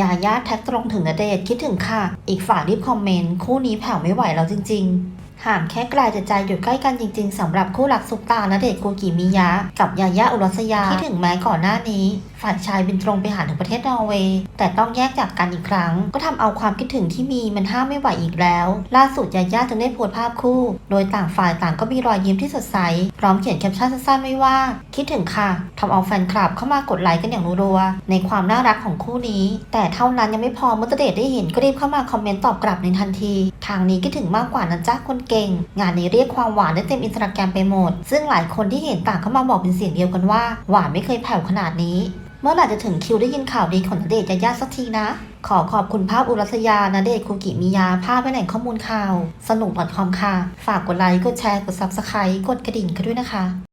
ยาย่าแท็กตรงถึงนเดชคิดถึงค่ะ อีกฝ่ายรีบคอมเมนต์ คู่นี้แผ่วไม่ไหวแล้วจริง ๆ ห่างแค่ไกลแต่ใจอยู่ใกล้กันจริง ๆสำหรับคู่รักซุปตาณเดชน์คูกิมิยะ กับยาย่าอุรัสยาที่ถึงแม้ก่อนหน้านี้ ฝ่ายชายบินตรงไปหาถึงประเทศนอร์เวย์แต่ต้องแยกจากกันอีกครั้ง ก็ทำเอาความคิดถึงที่มีมันห้ามไม่ไหวอีกแล้ว ล่าสุดยาย่าจึงได้โพสต์ภาพคู่ โดยต่างฝ่ายต่างก็มีรอยยิ้มที่สดใส ร้อมเขียนแคปชั่นสั้นๆไว้ว่า คิดถึงค่ะทำเอาแฟนคลับเข้ามากดไลค์กันอย่างรัวๆในความน่ารักของคู่นี้ แต่เท่านั้นยังไม่พอเมื่อณเดชได้เห็นก็รีบเข้ามาคอมเมนต์ตอบกลับในทันที ทางนี้คิดถึงมากกว่านะจ๊ะคนเก่ง งานนี้เรียกความหวานได้เต็มอินสตาแกรมไปหมด ซึ่งหลายคนที่เห็นต่างเข้ามาบอกเป็นเสียงเดียวกันว่า หวานไม่เคยแผ่วขนาดนี้ เมื่อไหร่จะถึงคิวได้ยินข่าวดีของณเดชจะยายาสักทีนะ ขอขอบคุณภาพอุรัสยาณเดชคุกิมิยา ภาพไว้แหล่งข้อมูลข่าว สนุก .com ค่ะ ฝากกดไลค์ กดแชร์ กด subscribe กดกระดิ่งกันด้วยนะคะ